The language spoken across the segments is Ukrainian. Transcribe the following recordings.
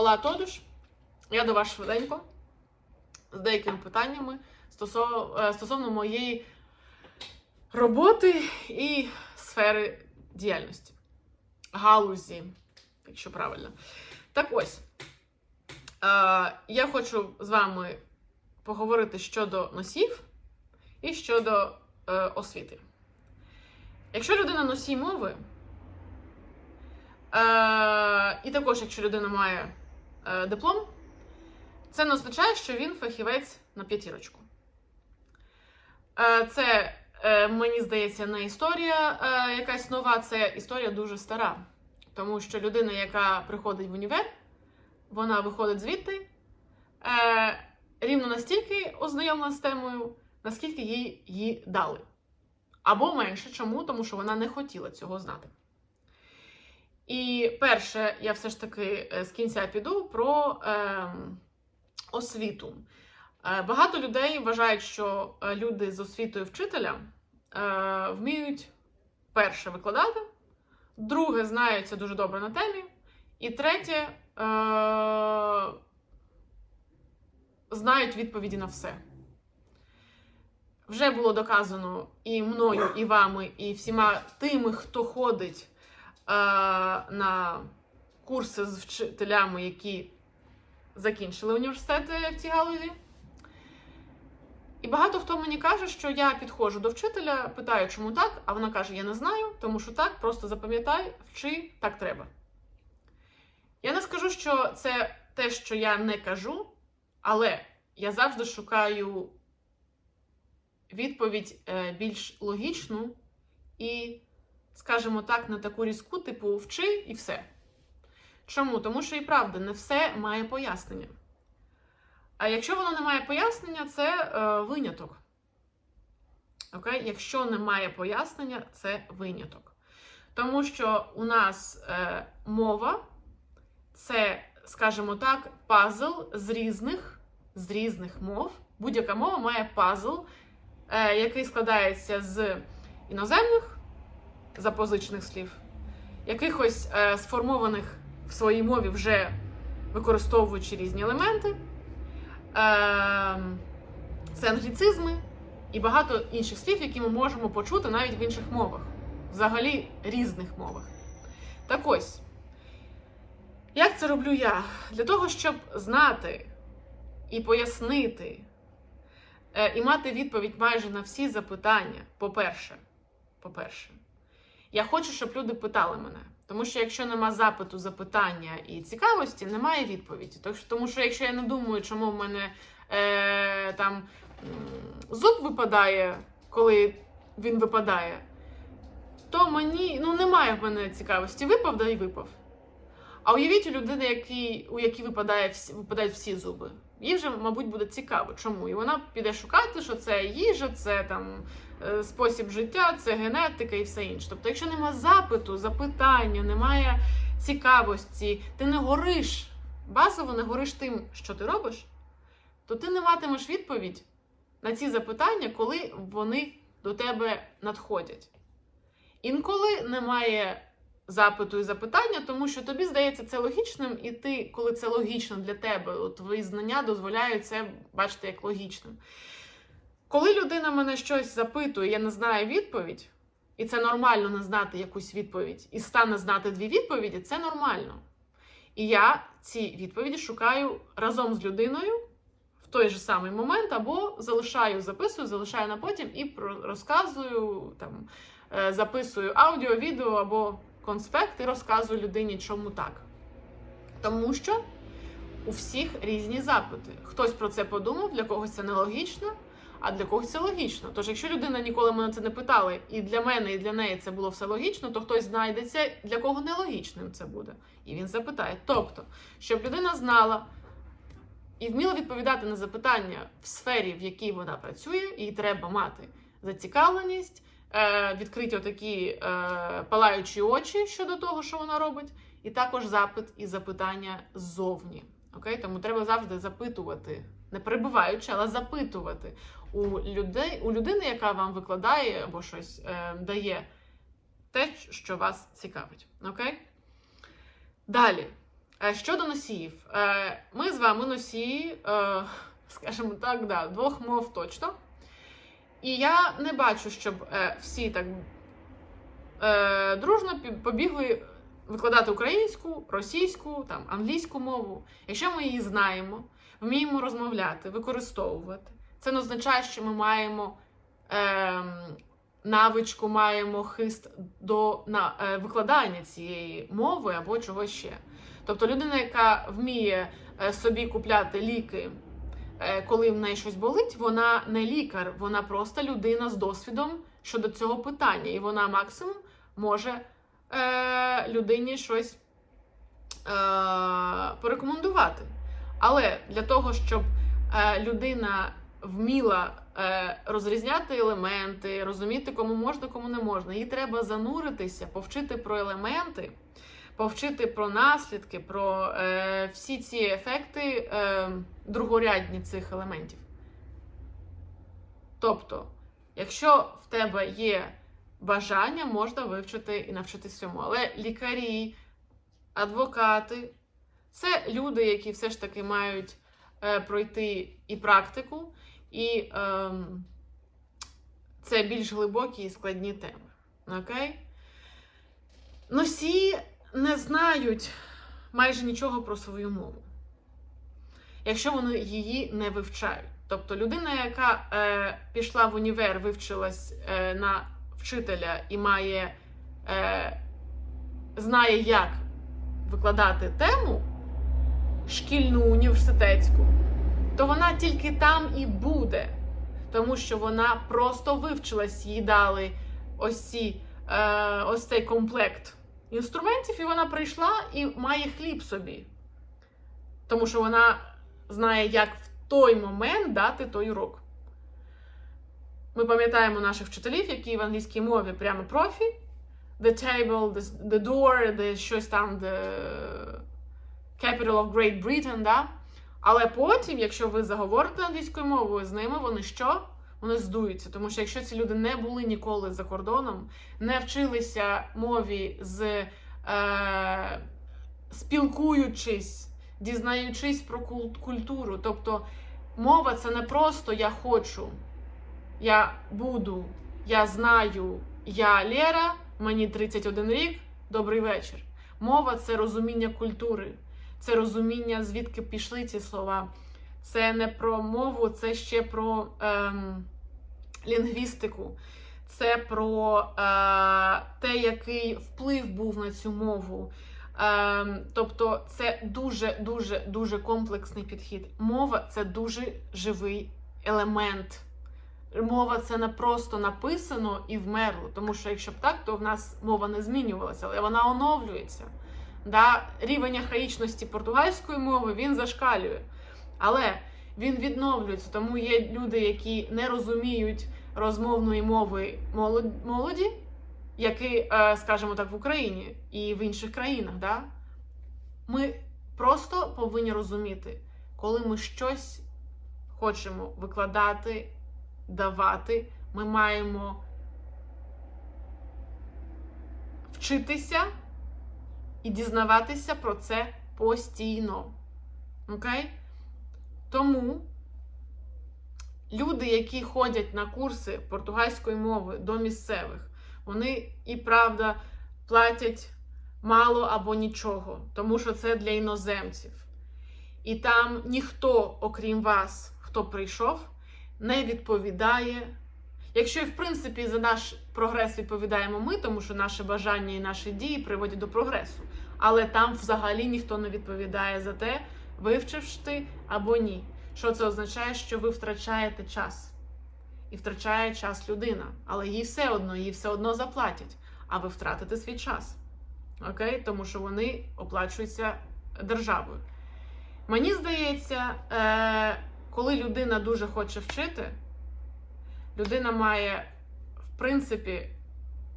Ола Тодуш. Я до вас швиденько з деякими питаннями стосовно, е, стосовно моєї роботи і сфери діяльності. Галузі, якщо правильно. Так ось, е, я хочу з вами поговорити щодо носів і щодо е, освіти. Якщо людина носій мови, і також якщо людина має диплом, це не означає, що він фахівець на п'ятірочку. Е, це, е, мені здається, не історія е, якась нова, це історія дуже стара. Тому що людина, яка приходить в універ, вона виходить звідти е, рівно настільки ознайомлена з темою, наскільки їй її дали. Або менше. Чому? Тому що вона не хотіла цього знати. І перше, я все ж таки е, з кінця піду про е, освіту. Е, багато людей вважають, що е, люди з освітою вчителя е, вміють перше викладати, друге знаються дуже добре на темі, і третє е, знають відповіді на все. Вже було доказано і мною, і вами, і всіма тими, хто ходить на курси з вчителями, які закінчили університети в цій галузі. І багато хто мені каже, що я підходжу до вчителя, питаю, чому так, а вона каже: Я не знаю, тому що так, просто запам'ятай, вчи, так треба. Я не скажу, що це те, що я не кажу, але я завжди шукаю відповідь е, більш логічну і, скажімо так, не таку різку, типу вчи і все. Чому? Тому що і правда, не все має пояснення. А якщо воно не має пояснення, це е, виняток. Окей? Якщо немає пояснення, це виняток. Тому що у нас е, мова це, скажімо так, пазл з різних, з різних мов. Будь-яка мова має пазл, е, який складається з іноземних запозичених слів, якихось е, сформованих в своїй мові вже використовуючи різні елементи. Е, це англіцизми і багато інших слів, які ми можемо почути навіть в інших мовах, взагалі різних мовах. Так ось, як це роблю я? Для того, щоб знати і пояснити, е, і мати відповідь майже на всі запитання, по-перше, по-перше, я хочу, щоб люди питали мене. Тому що якщо нема запиту, запитання і цікавості, немає відповіді. Тому що якщо я не думаю, чому в мене е, там зуб випадає, коли він випадає, то мені ну, немає в мене цікавості. Випав, да і випав. А уявіть у людини, який, у якій випадає випадають всі зуби. Їй вже, мабуть, буде цікаво. Чому? І вона піде шукати, що це їжа, це там е, спосіб життя, це генетика і все інше. Тобто, якщо нема запиту, запитання, немає цікавості, ти не гориш, базово не гориш тим, що ти робиш, то ти не матимеш відповідь на ці запитання, коли вони до тебе надходять. Інколи немає запиту і запитання, тому що тобі здається це логічним, і ти, коли це логічно для тебе, твої знання дозволяють це бачити як логічним. Коли людина мене щось запитує, я не знаю відповідь, і це нормально не знати якусь відповідь, і стане знати дві відповіді, це нормально. І я ці відповіді шукаю разом з людиною в той же самий момент, або залишаю, записую, залишаю на потім і розказую, там, е, записую аудіо, відео або конспект і розказую людині, чому так. Тому що у всіх різні запити. Хтось про це подумав, для когось це нелогічно, а для когось це логічно. Тож, якщо людина ніколи мене це не питала, і для мене, і для неї це було все логічно, то хтось знайдеться, для кого нелогічним це буде. І він запитає. Тобто, щоб людина знала і вміла відповідати на запитання в сфері, в якій вона працює, їй треба мати зацікавленість, е, відкриті отакі е, палаючі очі щодо того, що вона робить, і також запит і запитання ззовні. Окей? Тому треба завжди запитувати, не перебуваючи, але запитувати у людей, у людини, яка вам викладає або щось е, дає, те, що вас цікавить. Окей? Далі. Е, Щодо носіїв, Е, ми з вами носії, е, скажімо так, да, двох мов точно. І я не бачу, щоб е, всі так е, дружно побігли викладати українську, російську, там, англійську мову. Якщо ми її знаємо, вміємо розмовляти, використовувати, це не означає, що ми маємо ем, навичку, маємо хист до на, е, викладання цієї мови або чогось ще. Тобто людина, яка вміє е, собі купляти ліки, е, коли в неї щось болить, вона не лікар, вона просто людина з досвідом щодо цього питання, і вона максимум може е, людині щось е, порекомендувати. Але для того, щоб е, людина вміла е, розрізняти елементи, розуміти, кому можна, кому не можна, їй треба зануритися, повчити про елементи, повчити про наслідки, про е, всі ці ефекти е, другорядні цих елементів. Тобто, якщо в тебе є бажання, можна вивчити і навчитись цьому. Але лікарі, адвокати це люди, які все ж таки мають е, пройти і практику, і ем, це більш глибокі і складні теми. Окей? Носії не знають майже нічого про свою мову, якщо вони її не вивчають. Тобто людина, яка е, пішла в універ, вивчилась е, на вчителя і має, е, знає, як викладати тему шкільну, університетську, то вона тільки там і буде, тому що вона просто вивчилась, їй дали ось, ці, е, ось цей комплект інструментів, і вона прийшла і має хліб собі. Тому що вона знає, як в той момент дати той урок. Ми пам'ятаємо наших вчителів, які в англійській мові прямо профі. The table, the, the door, the щось там, the capital of Great Britain, да? Але потім, якщо ви заговорите англійською мовою з ними, вони що? Вони здуються. Тому що якщо ці люди не були ніколи за кордоном, не вчилися мові з е, спілкуючись, дізнаючись про кул- культуру. Тобто мова це не просто я хочу, я буду, я знаю, я Лера, мені 31 рік, добрий вечір. Мова це розуміння культури, це розуміння, звідки пішли ці слова. Це не про мову, це ще про ем, лінгвістику, це про е, те, який вплив був на цю мову. Ем, тобто це дуже дуже дуже комплексний підхід. Мова це дуже живий елемент. Мова це не просто написано і вмерло. Тому що якщо б так, то в нас мова не змінювалася, але вона оновлюється. Да? Рівень архаїчності португальської мови він зашкалює. Але він відновлюється, тому є люди, які не розуміють розмовної мови молоді, які, е, скажімо так, в Україні і в інших країнах. Да? Ми просто повинні розуміти, коли ми щось хочемо викладати, давати, ми маємо вчитися і дізнаватися про це постійно. Окей? Тому люди, які ходять на курси португальської мови до місцевих, вони і правда платять мало або нічого, тому що це для іноземців. І там ніхто, окрім вас, хто прийшов, не відповідає. Якщо і в принципі за наш прогрес відповідаємо ми, тому що наше бажання і наші дії приводять до прогресу. Але там взагалі ніхто не відповідає за те, вивчивши ти або ні. Що це означає, що ви втрачаєте час. І втрачає час людина. Але їй все одно, їй все одно заплатять, а ви втратите свій час. Окей? Тому що вони оплачуються державою. Мені здається, е, коли людина дуже хоче вчити, людина має, в принципі,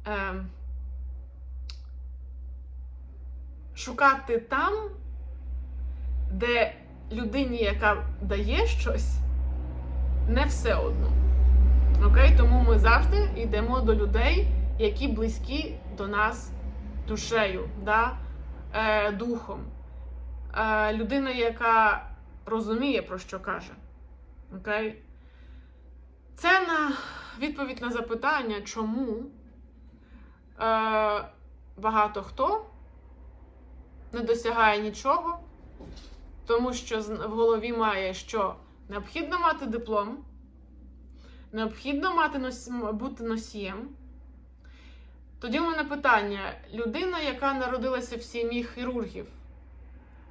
е, шукати там, де людині, яка дає щось, не все одно. Окей? Тому ми завжди йдемо до людей, які близькі до нас душею, да? е, духом. е, людина, яка розуміє, про що каже. Окей? Це на відповідь на запитання, чому е, багато хто не досягає нічого, тому що в голові має, що необхідно мати диплом, необхідно мати нос... бути носієм. Тоді у мене питання: людина, яка народилася в сім'ї хірургів,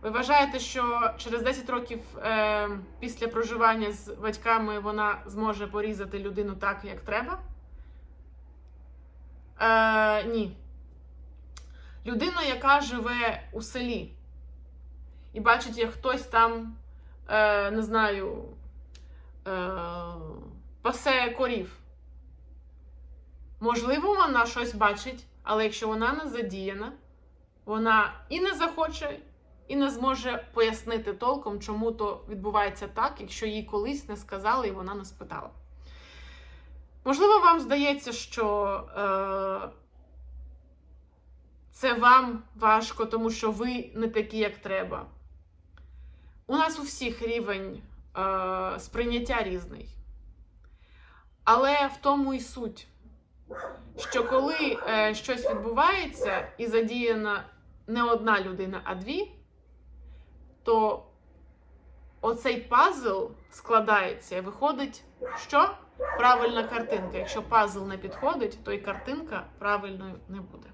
ви вважаєте, що через 10 років е, після проживання з батьками вона зможе порізати людину так, як треба? Е, ні. Людина, яка живе у селі і бачить, як хтось там, е, не знаю, е, пасе корів. Можливо, вона щось бачить, але якщо вона не задіяна, вона і не захоче, і не зможе пояснити толком, чому то відбувається так, якщо їй колись не сказали і вона не спитала. Можливо, вам здається, що е, це вам важко, тому що ви не такі, як треба. У нас у всіх рівень е, сприйняття різний. Але в тому і суть, що коли е, щось відбувається і задіяна не одна людина, а дві, то оцей пазл складається і виходить, що? Правильна картинка. Якщо пазл не підходить, то і картинка правильною не буде.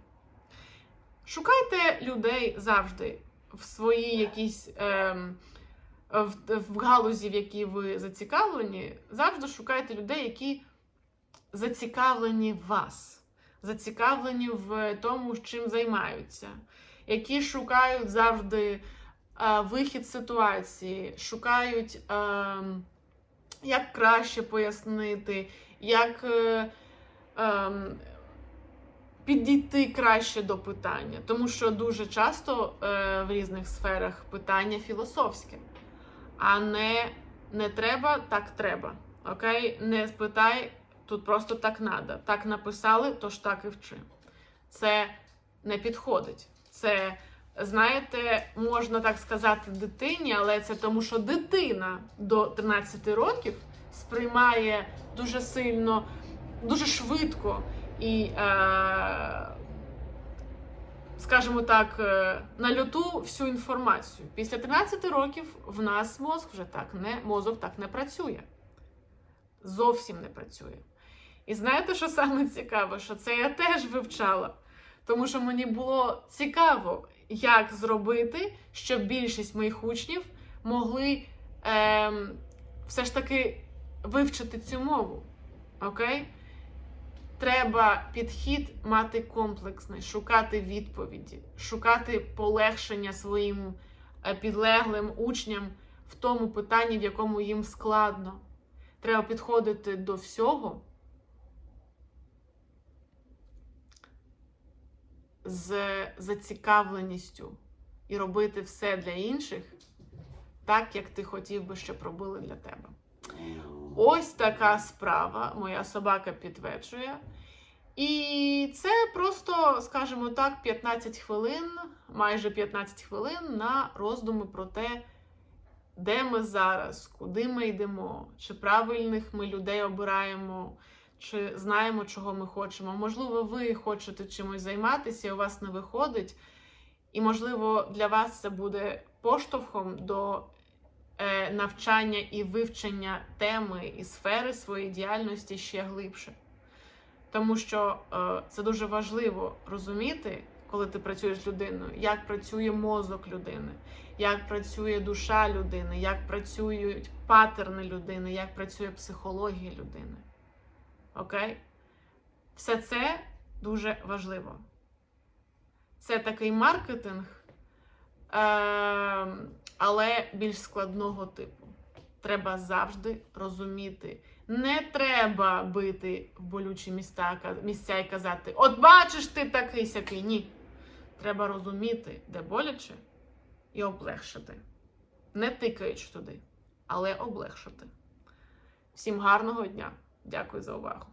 Шукайте людей завжди в своїй якійсь. ем, в, в галузі, в якій ви зацікавлені, завжди шукайте людей, які зацікавлені в вас, зацікавлені в тому, чим займаються, які шукають завжди е, вихід з ситуації, шукають, е, як краще пояснити, як е, е, підійти краще до питання. Тому що дуже часто е, в різних сферах питання філософське, а не не треба, так треба. Окей? Не спитай, тут просто так надо. Так написали, тож так і вчи. Це не підходить. Це, знаєте, можна так сказати дитині, але це тому, що дитина до 13 років сприймає дуже сильно, дуже швидко і, е, скажімо так, е, на люту всю інформацію. Після 13 років в нас мозок вже так не мозок так не працює. Зовсім не працює. І знаєте, що саме цікаво? Що це я теж вивчала. Тому що мені було цікаво, як зробити, щоб більшість моїх учнів могли ем, все ж таки вивчити цю мову. Окей? Треба підхід мати комплексний, шукати відповіді, шукати полегшення своїм е, підлеглим учням в тому питанні, в якому їм складно. Треба підходити до всього з зацікавленістю і робити все для інших так, як ти хотів би, щоб робили для тебе. Ось така справа. Моя собака підтверджує. І це просто, скажімо так, 15 хвилин, майже 15 хвилин на роздуми про те, де ми зараз, куди ми йдемо, чи правильних ми людей обираємо, чи знаємо, чого ми хочемо. Можливо, ви хочете чимось займатися, і у вас не виходить. І, можливо, для вас це буде поштовхом до навчання і вивчення теми і сфери своєї діяльності ще глибше. Тому що е, це дуже важливо розуміти, коли ти працюєш з людиною, як працює мозок людини, як працює душа людини, як працюють патерни людини, як працює психологія людини. Окей? Все це дуже важливо. Це такий маркетинг, е, але більш складного типу. Треба завжди розуміти. Не треба бити в болючі міста, місця і казати: От бачиш ти такий сякий. Ні. Треба розуміти, де боляче, і облегшити. Не тикаючи туди, але облегшити. Всім гарного дня. Дякую за увагу.